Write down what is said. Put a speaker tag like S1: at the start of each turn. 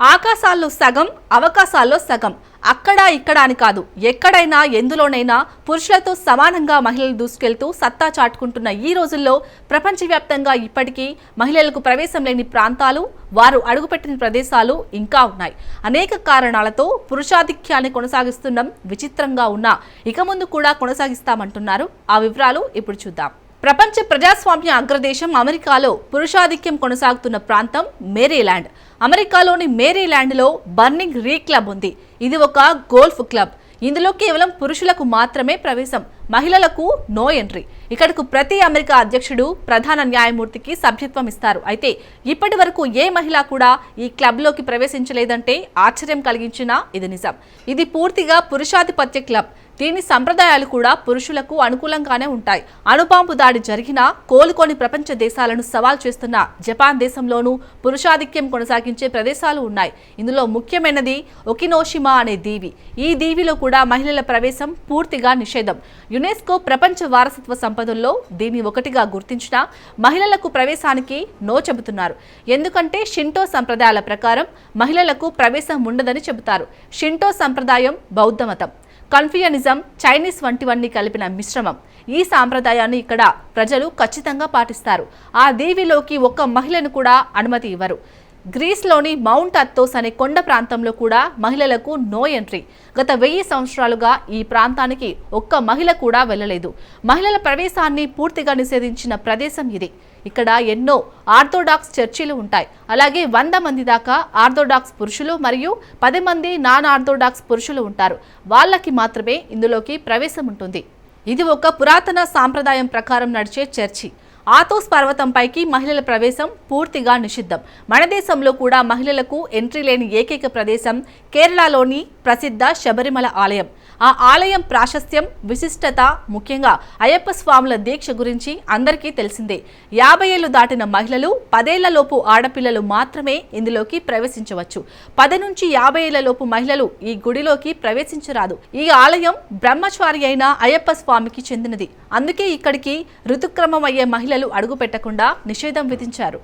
S1: ఆకాశాల్లో సగం అవకాశాల్లో సగం. అక్కడ ఇక్కడ అని కాదు. ఎక్కడైనా ఎందులోనైనా పురుషులతో సమానంగా మహిళలు దూసుకెళ్తూ సత్తా చాటుకుంటున్న ఈ రోజుల్లో ప్రపంచవ్యాప్తంగా ఇప్పటికీ మహిళలకు ప్రవేశం లేని ప్రాంతాలు వారు అడుగుపెట్టిన ప్రదేశాలు ఇంకా ఉన్నాయి. అనేక కారణాలతో పురుషాధిక్యాన్ని కొనసాగిస్తున్నాం విచిత్రంగా ఉన్నా ఇక ముందు కూడా కొనసాగిస్తామంటున్నారు. ఆ వివరాలు ఇప్పుడు చూద్దాం. ప్రపంచ ప్రజాస్వామ్య అగ్రదేశం అమెరికాలో పురుషాధిక్యం కొనసాగుతున్న ప్రాంతం మేరీల్యాండ్ అమెరికాలోని మేరీల్యాండ్లో బర్నింగ్ రీ క్లబ్ ఉంది. ఇది ఒక గోల్ఫ్ క్లబ్. ఇందులో కేవలం పురుషులకు మాత్రమే ప్రవేశం మహిళలకు నో ఎంట్రీ. ఇక్కడకు ప్రతి అమెరికా అధ్యక్షుడు ప్రధాన న్యాయమూర్తికి సభ్యత్వం ఇస్తారు. అయితే ఇప్పటి వరకు ఏ మహిళ కూడా ఈ క్లబ్లోకి ప్రవేశించలేదంటే ఆశ్చర్యం కలిగించినా ఇది నిజం. ఇది పూర్తిగా పురుషాధిపత్య క్లబ్. దీని సంప్రదాయాలు కూడా పురుషులకు అనుకూలంగానే ఉంటాయి. అణుబాంబు దాడి జరిగినా కోలుకొని ప్రపంచ దేశాలను సవాల్ చేస్తున్న జపాన్ దేశంలోనూ పురుషాధిక్యం కొనసాగించే ప్రదేశాలు ఉన్నాయి. ఇందులో ముఖ్యమైనది ఒకినోషిమా అనే దీవి. ఈ దీవిలో కూడా మహిళల ప్రవేశం పూర్తిగా నిషేధం. యునెస్కో ప్రపంచ వారసత్వ సంపదల్లో దీన్ని ఒకటిగా గుర్తించిన మహిళలకు ప్రవేశానికి నో చెబుతున్నారు. ఎందుకంటే షింటో సంప్రదాయాల ప్రకారం మహిళలకు ప్రవేశం ఉండదని చెబుతారు. షింటో సంప్రదాయం బౌద్ధ మతం కన్ఫ్యూయనిజం చైనీస్ వంటివన్నీ కలిపిన మిశ్రమం. ఈ సాంప్రదాయాన్ని ఇక్కడ ప్రజలు ఖచ్చితంగా పాటిస్తారు. ఆ దేవిలోకి ఒక్క మహిళను కూడా అనుమతి ఇవ్వరు. గ్రీస్లోని మౌంట్ అత్తోస్ అనే కొండ ప్రాంతంలో కూడా మహిళలకు నో ఎంట్రీ. గత వెయ్యి సంవత్సరాలుగా ఈ ప్రాంతానికి ఒక్క మహిళ కూడా వెళ్ళలేదు. మహిళల ప్రవేశాన్ని పూర్తిగా నిషేధించిన ప్రదేశం ఇది. ఇక్కడ ఎన్నో ఆర్థోడాక్స్ చర్చిలు ఉంటాయి. అలాగే వంద మంది దాకా ఆర్థోడాక్స్ పురుషులు మరియు పది మంది నాన్ ఆర్థోడాక్స్ పురుషులు ఉంటారు. వాళ్ళకి మాత్రమే ఇందులోకి ప్రవేశం ఉంటుంది. ఇది ఒక పురాతన సాంప్రదాయం ప్రకారం నడిచే చర్చి. ఆతోస్ పర్వతంపైకి మహిళల ప్రవేశం పూర్తిగా నిషిద్ధం. మన దేశంలో కూడా మహిళలకు ఎంట్రీ లేని ఏకైక ప్రదేశం కేరళలోని ప్రసిద్ధ శబరిమల ఆలయం. ఆ ఆలయం ప్రాశస్త్యం విశిష్టత ముఖ్యంగా అయ్యప్ప స్వాముల దీక్ష గురించి అందరికీ తెలిసిందే. యాభై ఏళ్ళు దాటిన మహిళలు పదేళ్ళలోపు ఆడపిల్లలు మాత్రమే ఇందులోకి ప్రవేశించవచ్చు. పది నుంచి యాభై ఏళ్ళలోపు మహిళలు ఈ గుడిలోకి ప్రవేశించరాదు. ఈ ఆలయం బ్రహ్మచారి అయిన అయ్యప్ప స్వామికి చెందినది. అందుకే ఇక్కడికి ఋతుక్రమం అయ్యే మహిళలు అడుగు పెట్టకుండా నిషేధం విధించారు.